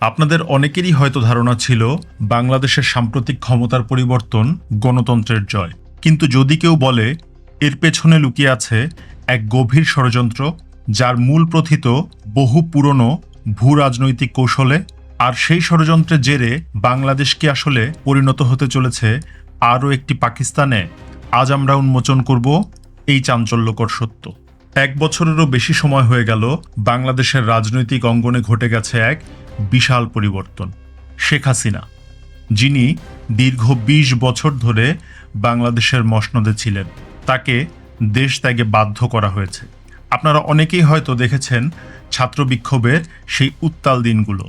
আপনাদের অনেকেরই হয়তো ধারণা ছিল বাংলাদেশের সাম্প্রতিক ক্ষমতার পরিবর্তন গণতন্ত্রের জয়। কিন্তু যদি কেউ বলে, এর পেছনে লুকিয়ে আছে এক গভীর ষড়যন্ত্র যার মূল প্রথিত বহু পুরনো ভূ রাজনৈতিক কৌশলে, আর সেই ষড়যন্ত্রের জেরে বাংলাদেশকে আসলে পরিণত হতে চলেছে আরও একটি পাকিস্তানে, আজ আমরা উন্মোচন করব এই চাঞ্চল্যকর সত্য। এক বছরেরও বেশি সময় হয়ে গেল বাংলাদেশের রাজনৈতিক অঙ্গনে ঘটে গেছে এক বিশাল পরিবর্তন। শেখ হাসিনা, যিনি দীর্ঘ ২০ বছর ধরে বাংলাদেশের মসনদে ছিলেন, তাকে দেশ ত্যাগে বাধ্য করা হয়েছে। আপনারা অনেকেই হয়তো দেখেছেন ছাত্র বিক্ষোভের সেই উত্তাল দিনগুলো,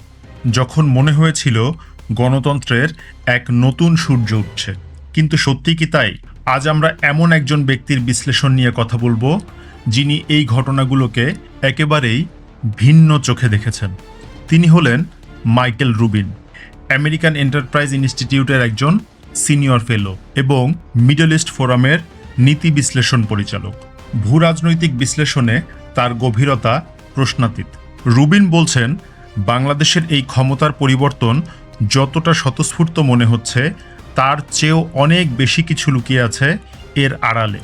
যখন মনে হয়েছিল গণতন্ত্রের এক নতুন সূর্য উঠছে। কিন্তু সত্যি কি তাই? আজ আমরা এমন একজন ব্যক্তির বিশ্লেষণ নিয়ে কথা বলব, যিনি এই ঘটনাগুলোকে একেবারেই ভিন্ন চোখে দেখেছেন। তিনি হলেন মাইকেল রুবিন, আমেরিকান এন্টারপ্রাইজ ইনস্টিটিউটের একজন সিনিয়র ফেলো এবং মিডল ইস্ট ফোরামের নীতি বিশ্লেষণ পরিচালক। ভূ রাজনৈতিক বিশ্লেষণে তার গভীরতা প্রশ্নাতীত। রুবিন বলছেন, বাংলাদেশের এই ক্ষমতার পরিবর্তন যতটা স্বতঃস্ফূর্ত মনে হচ্ছে, তার চেয়েও অনেক বেশি কিছু লুকিয়ে আছে এর আড়ালে।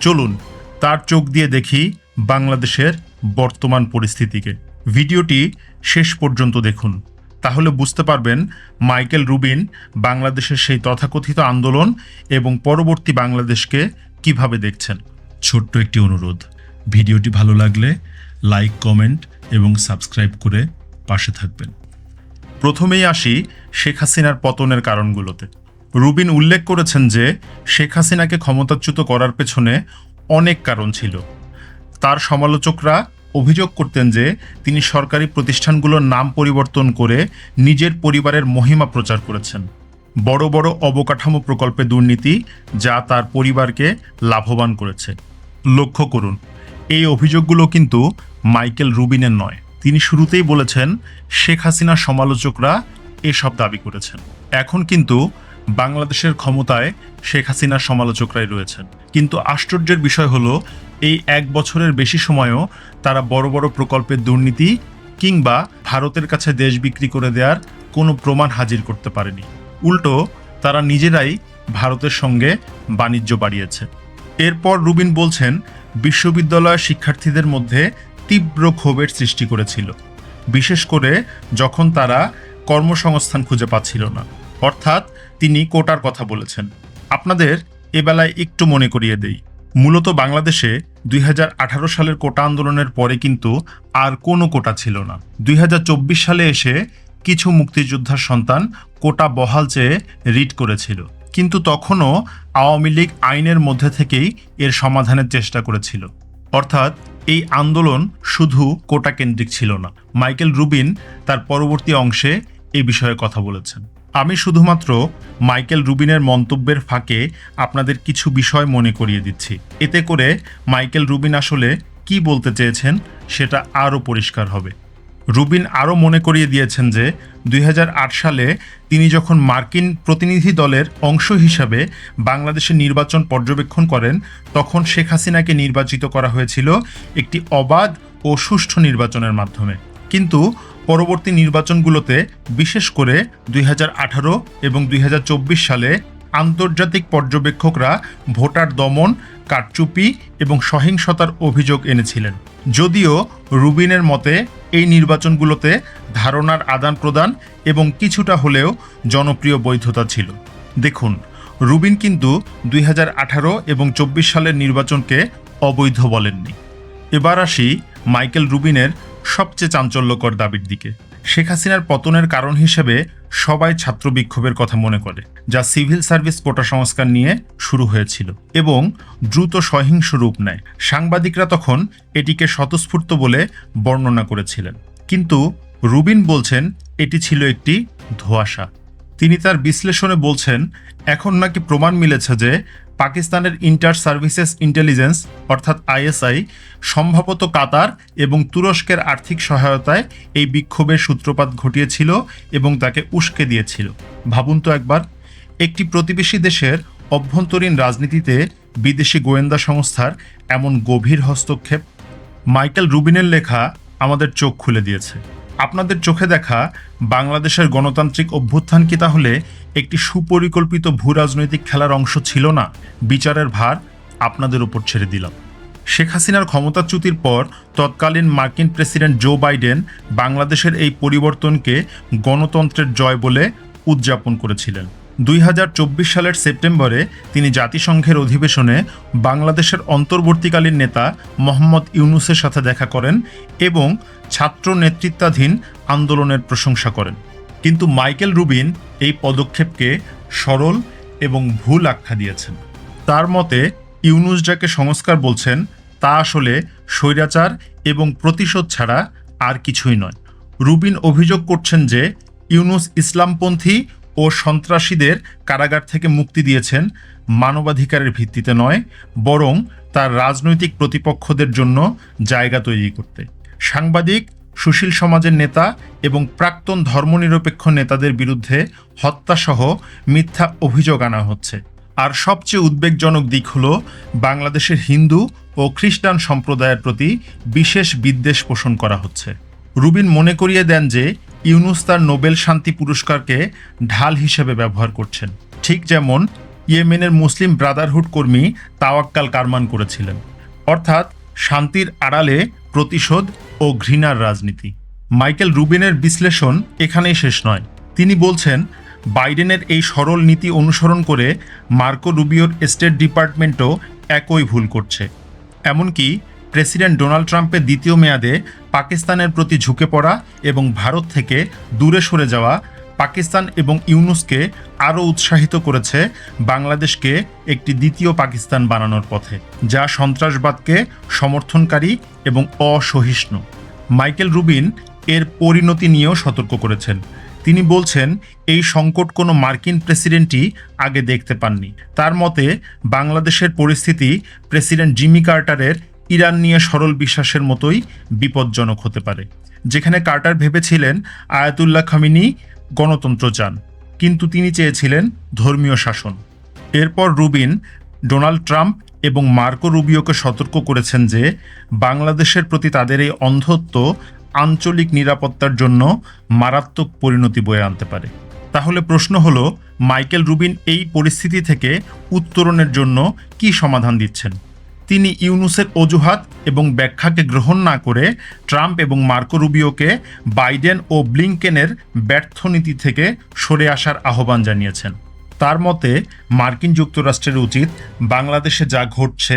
চলুন, তার চোখ দিয়ে দেখি বাংলাদেশের বর্তমান পরিস্থিতিকে। ভিডিওটি শেষ পর্যন্ত দেখুন। তাহলে বুঝতে পারবেন মাইকেল রুবিন বাংলাদেশের সেই তথাকথিত আন্দোলন এবং পরবর্তী বাংলাদেশকে কীভাবে দেখছেন। ছোট্ট একটি অনুরোধ, ভিডিওটি ভালো লাগলে লাইক, কমেন্ট এবং সাবস্ক্রাইব করে পাশে থাকবেন। প্রথমেই আসি শেখ হাসিনার পতনের কারণগুলোতে। রুবিন উল্লেখ করেছেন যে শেখ হাসিনাকে ক্ষমতাচ্যুত করার পেছনে অনেক কারণ ছিল। তার সমালোচকরা অভিযোগ করতেন যে তিনি সরকারি প্রতিষ্ঠানগুলোর নাম পরিবর্তন করে নিজের পরিবারের মহিমা প্রচার করেছেন। বড় বড় অবকাঠামো প্রকল্পে দুর্নীতি যা তার পরিবারকে লাভবান করেছে। লক্ষ্য করুন, এই অভিযোগগুলো কিন্তু মাইকেল রুবিনের নয়। তিনি শুরুতেই বলেছেন, শেখ হাসিনার সমালোচকরা এসব দাবি করেছেন। এখন কিন্তু বাংলাদেশের ক্ষমতায় শেখ হাসিনার সমালোচকরাই রয়েছেন। কিন্তু আশ্চর্যের বিষয় হলো এই এক বছরের বেশি সময়ও তারা বড় বড় প্রকল্পের দুর্নীতি কিংবা ভারতের কাছে দেশ বিক্রি করে দেওয়ার কোনো প্রমাণ হাজির করতে পারেনি। উল্টো, তারা নিজেরাই ভারতের সঙ্গে বাণিজ্য বাড়িয়েছে। এরপর রুবিন বলছেন, বিশ্ববিদ্যালয়ের শিক্ষার্থীদের মধ্যে তীব্র ক্ষোভের সৃষ্টি করেছিল। বিশেষ করে যখন তারা কর্মসংস্থান খুঁজে পাচ্ছিল না। অর্থাৎ তিনি কোটার কথা বলেছেন। আপনাদের এবেলায় একটু মনে করিয়ে দেই। মূলত বাংলাদেশে দুই হাজার আঠারো সালের কোটা আন্দোলনের পরে কিন্তু আর কোনো কোটা ছিল না। দুই হাজার চব্বিশ সালে এসে কিছু মুক্তিযোদ্ধার সন্তান কোটা বহাল চেয়ে রিট করেছিল। কিন্তু তখনও আওয়ামী লীগ আইনের মধ্যে থেকেই এর সমাধানের চেষ্টা করেছিল। অর্থাৎ এই আন্দোলন শুধু কোটা কেন্দ্রিক ছিল না। মাইকেল রুবিন তার পরবর্তী অংশে এই বিষয়ে কথা বলেছেন। আমি শুধুমাত্র মাইকেল রুবিনের মন্তব্যের ফাঁকে আপনাদের কিছু বিষয় মনে করিয়ে দিচ্ছি। এতে করে মাইকেল রুবিন আসলে কি বলতে চেয়েছেন সেটা আরও পরিষ্কার হবে। রুবিন আরও মনে করিয়ে দিয়েছেন যে, দুই হাজার আট সালে তিনি যখন মার্কিন প্রতিনিধি দলের অংশ হিসাবে বাংলাদেশের নির্বাচন পর্যবেক্ষণ করেন, তখন শেখ হাসিনাকে নির্বাচিত করা হয়েছিল একটি অবাধ ও সুষ্ঠু নির্বাচনের মাধ্যমে। কিন্তু পরবর্তী নির্বাচনগুলোতে, বিশেষ করে দুই হাজার আঠারো এবং দুই হাজার চব্বিশ সালে, আন্তর্জাতিক পর্যবেক্ষকরা ভোটার দমন, কারচুপি এবং সহিংসতার অভিযোগ এনেছিলেন। যদিও রুবিনের মতে, এই নির্বাচনগুলোতে ধারণার আদান প্রদান এবং কিছুটা হলেও জনপ্রিয় বৈধতা ছিল। দেখুন, রুবিন কিন্তু দুই হাজার আঠারো এবং চব্বিশ সালের নির্বাচনকে অবৈধ বলেননি। এবার আসি মাইকেল রুবিনের সবচেয়ে চাঞ্চল্যকর দাবির দিকে। শেখ হাসিনার পতনের কারণ হিসেবে সবাই ছাত্র বিক্ষোভের কথা মনে করে, যা সিভিল সার্ভিস কোটা সংস্কার নিয়ে শুরু হয়েছিল এবং দ্রুত সহিংস রূপ নেয়। সাংবাদিকরা তখন এটিকে স্বতঃস্ফূর্ত বলে বর্ণনা করেছিলেন। কিন্তু রুবিন বলছেন, এটি ছিল একটি ধোঁয়াশা। তিনি তার বিশ্লেষণে বলছেন, এখন নাকি প্রমাণ মিলেছে যে পাকিস্তানের ইন্টার সার্ভিসেস ইন্টেলিজেন্স, অর্থাৎ আইএসআই, সম্ভবত কাতার এবং তুরস্কের আর্থিক সহায়তায় এই বিক্ষোভের সূত্রপাত ঘটিয়েছিল এবং তাকে উস্কে দিয়েছিল। ভাবুন তো একবার, একটি প্রতিবেশী দেশের অভ্যন্তরীণ রাজনীতিতে বিদেশি গোয়েন্দা সংস্থার এমন গভীর হস্তক্ষেপ, মাইকেল রুবিনের লেখা আমাদের চোখ খুলে দিয়েছে। আপনাদের চোখে দেখা বাংলাদেশের গণতান্ত্রিক অভ্যুত্থান কি তাহলে একটি সুপরিকল্পিত ভূ রাজনৈতিক খেলার অংশ ছিল না? বিচারের ভার আপনাদের উপর ছেড়ে দিলাম। শেখ হাসিনার ক্ষমতাচ্যুতির পর তৎকালীন মার্কিন প্রেসিডেন্ট জো বাইডেন বাংলাদেশের এই পরিবর্তনকে গণতন্ত্রের জয় বলে উদযাপন করেছিলেন। দুই হাজার চব্বিশ সালের সেপ্টেম্বরে তিনি জাতিসংঘের অধিবেশনে বাংলাদেশের অন্তর্বর্তীকালীন নেতা মোহাম্মদ ইউনুসের সাথে দেখা করেন এবং ছাত্র নেতৃত্বাধীন আন্দোলনের প্রশংসা করেন। কিন্তু মাইকেল রুবিন এই পদক্ষেপকে সরল এবং ভুল আখ্যা দিয়েছেন। তার মতে, ইউনুস যাকে সংস্কার বলছেন, তা আসলে স্বৈরাচার এবং প্রতিশোধ ছাড়া আর কিছুই নয়। রুবিন অভিযোগ করছেন যে, ইউনুস ইসলামপন্থী ও সন্ত্রাসীদের কারাগার থেকে মুক্তি দিয়েছেন মানবাধিকারের ভিত্তিতে নয়, বরং তার রাজনৈতিক প্রতিপক্ষদের জন্য জায়গা তৈরি করতে। সাংবাদিক, সুশীল সমাজের নেতা এবং প্রাক্তন ধর্মনিরপেক্ষ নেতাদের বিরুদ্ধে হত্যাসহ মিথ্যা অভিযোগ আনা হচ্ছে। আর সবচেয়ে উদ্বেগজনক দিক হল বাংলাদেশের হিন্দু ও খ্রিস্টান সম্প্রদায়ের প্রতি বিশেষ বিদ্বেষ পোষণ করা হচ্ছে। রুবিন মনে করিয়ে দেন যে ইউনুস তার নোবেল শান্তি পুরস্কারকে ঢাল হিসেবে ব্যবহার করছেন। ঠিক যেমন ইয়েমেনের মুসলিম ব্রাদারহুড কর্মী তাওয়াক্কাল কারমান করেছিলেন। অর্থাৎ শান্তির আড়ালে প্রতিশোধ ও ঘৃণার রাজনীতি। মাইকেল রুবিনের বিশ্লেষণ এখানেই শেষ নয়। তিনি বলছেন, বাইডেনের এই সরল নীতি অনুসরণ করে মার্কো রুবিওর স্টেট ডিপার্টমেন্টও একই ভুল করছে। এমনকি প্রেসিডেন্ট ডোনাল্ড ট্রাম্পের দ্বিতীয় মেয়াদে পাকিস্তানের প্রতি ঝুঁকে পড়া এবং ভারত থেকে দূরে সরে যাওয়া পাকিস্তান এবং ইউনুসকে আরও উৎসাহিত করেছে বাংলাদেশকে একটি দ্বিতীয় পাকিস্তান বানানোর পথে, যা সন্ত্রাসবাদকে সমর্থনকারী এবং অসহিষ্ণু। মাইকেল রুবিন এর পরিণতি নিয়েও সতর্ক করেছেন। তিনি বলছেন, এই সংকট কোনো মার্কিন প্রেসিডেন্টই আগে দেখতে পাননি। তার মতে, বাংলাদেশের পরিস্থিতি প্রেসিডেন্ট জিমি কার্টারের ইরান নিয়ে সরল বিশ্বাসের মতোই বিপজ্জনক হতে পারে। যেখানে কার্টার ভেবেছিলেন আয়াতুল্লাহ খামিনি গণতন্ত্র চান, কিন্তু তিনি চেয়েছিলেন ধর্মীয় শাসন। এরপর রুবিন, ডোনাল্ড ট্রাম্প এবং মার্কো রুবিওকে সতর্ক করেছেন যে, বাংলাদেশের প্রতি তাদের এই অন্ধত্ব আঞ্চলিক নিরাপত্তার জন্য মারাত্মক পরিণতি বয়ে আনতে পারে। তাহলে প্রশ্ন হলো, মাইকেল রুবিন এই পরিস্থিতি থেকে উত্তরণের জন্য কি সমাধান দিচ্ছেন? তিনি ইউনুসের অজুহাত এবং ব্যাখ্যাকে গ্রহণ না করে ট্রাম্প এবং মার্কো রুবিওকে বাইডেন ও ব্লিংকেনের ব্যর্থ নীতি থেকে সরে আসার আহ্বান জানিয়েছেন। তার মতে, মার্কিন যুক্তরাষ্ট্রের উচিত বাংলাদেশে যা ঘটছে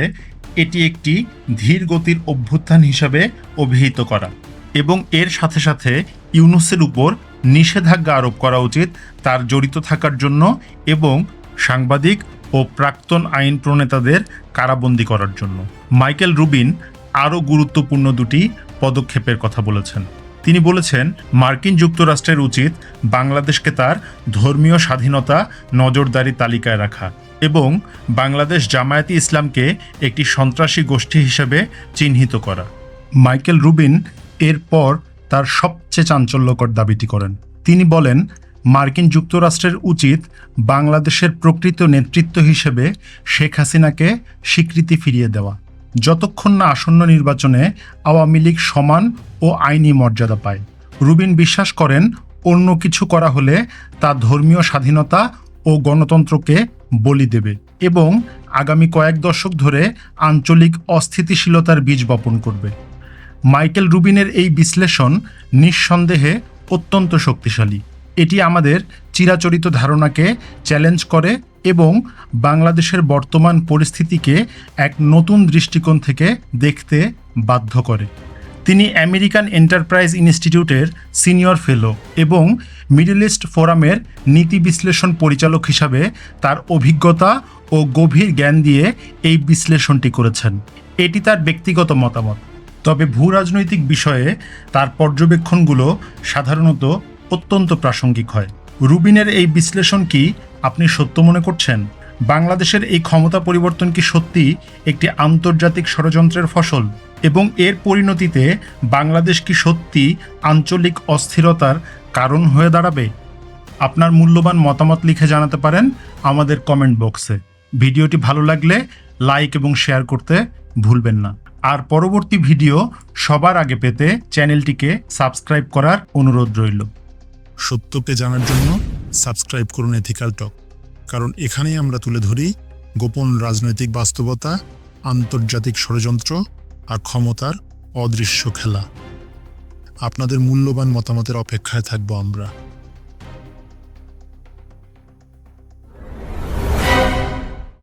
এটি একটি ধীর গতির অভ্যুত্থান হিসাবে অভিহিত করা এবং এর সাথে সাথে ইউনুসের উপর নিষেধাজ্ঞা আরোপ করা উচিত তার জড়িত থাকার জন্য এবং সাংবাদিক ও প্রাক্তন আইন প্রণেতাদের কারাবন্দী করার জন্য। মাইকেল রুবিন আরও গুরুত্বপূর্ণ দুটি পদক্ষেপের কথা বলেছেন। তিনি বলেছেন, মার্কিন যুক্তরাষ্ট্রের উচিত বাংলাদেশকে তার ধর্মীয় স্বাধীনতা নজরদারি তালিকায় রাখা এবং বাংলাদেশ জামায়াতি ইসলামকে একটি সন্ত্রাসী গোষ্ঠী হিসেবে চিহ্নিত করা। মাইকেল রুবিন এরপর তার সবচেয়ে চাঞ্চল্যকর দাবিটি করেন। তিনি বলেন মার্কিন যুক্তরাষ্ট্রের উচিত বাংলাদেশের প্রকৃত নেতৃত্ব হিসেবে শেখ হাসিনাকে স্বীকৃতি ফিরিয়ে দেওয়া। যতক্ষণ না আসন্ন নির্বাচনে আওয়ামী লীগ সমান ও আইনি মর্যাদা পায়। রুবিন বিশ্বাস করেন, অন্য কিছু করা হলে তা ধর্মীয় স্বাধীনতা ও গণতন্ত্রকে বলি দেবে এবং আগামী কয়েক দশক ধরে আঞ্চলিক অস্থিতিশীলতার বীজ বপন করবে। মাইকেল রুবিনের এই বিশ্লেষণ নিঃসন্দেহে অত্যন্ত শক্তিশালী। এটি আমাদের চিরাচরিত ধারণাকে চ্যালেঞ্জ করে এবং বাংলাদেশের বর্তমান পরিস্থিতিকে এক নতুন দৃষ্টিকোণ থেকে দেখতে বাধ্য করে। তিনি আমেরিকান এন্টারপ্রাইজ ইনস্টিটিউটের সিনিয়র ফেলো এবং মিডল ইস্ট ফোরামের নীতি বিশ্লেষণ পরিচালক হিসাবে তার অভিজ্ঞতা ও গভীর জ্ঞান দিয়ে এই বিশ্লেষণটি করেছেন। এটি তার ব্যক্তিগত মতামত। তবে ভূ রাজনৈতিক বিষয়ে তার পর্যবেক্ষণগুলো সাধারণত অত্যন্ত প্রাসঙ্গিক হয়। রুবিনের এই বিশ্লেষণ কি আপনি সত্য মনে করছেন? বাংলাদেশের এই ক্ষমতা পরিবর্তন কি সত্যি একটি আন্তর্জাতিক ষড়যন্ত্রের ফসল? এবং এর পরিণতিতে বাংলাদেশ কি সত্যি আঞ্চলিক অস্থিরতার কারণ হয়ে দাঁড়াবে? আপনার মূল্যবান মতামত লিখে জানাতে পারেন আমাদের কমেন্ট বক্সে। ভিডিওটি ভালো লাগলে লাইক এবং শেয়ার করতে ভুলবেন না। আর পরবর্তী ভিডিও সবার আগে পেতে চ্যানেলটিকে সাবস্ক্রাইব করার অনুরোধ রইল। সত্যকে জানার জন্য সাবস্ক্রাইব করুন এথিক্যাল টক। কারণ এখানেই আমরা তুলে ধরি গোপন রাজনৈতিক বাস্তবতা, আন্তর্জাতিক ষড়যন্ত্র আর ক্ষমতার অদৃশ্য খেলা। আপনাদের মূল্যবান মতামতের অপেক্ষায় থাকব আমরা।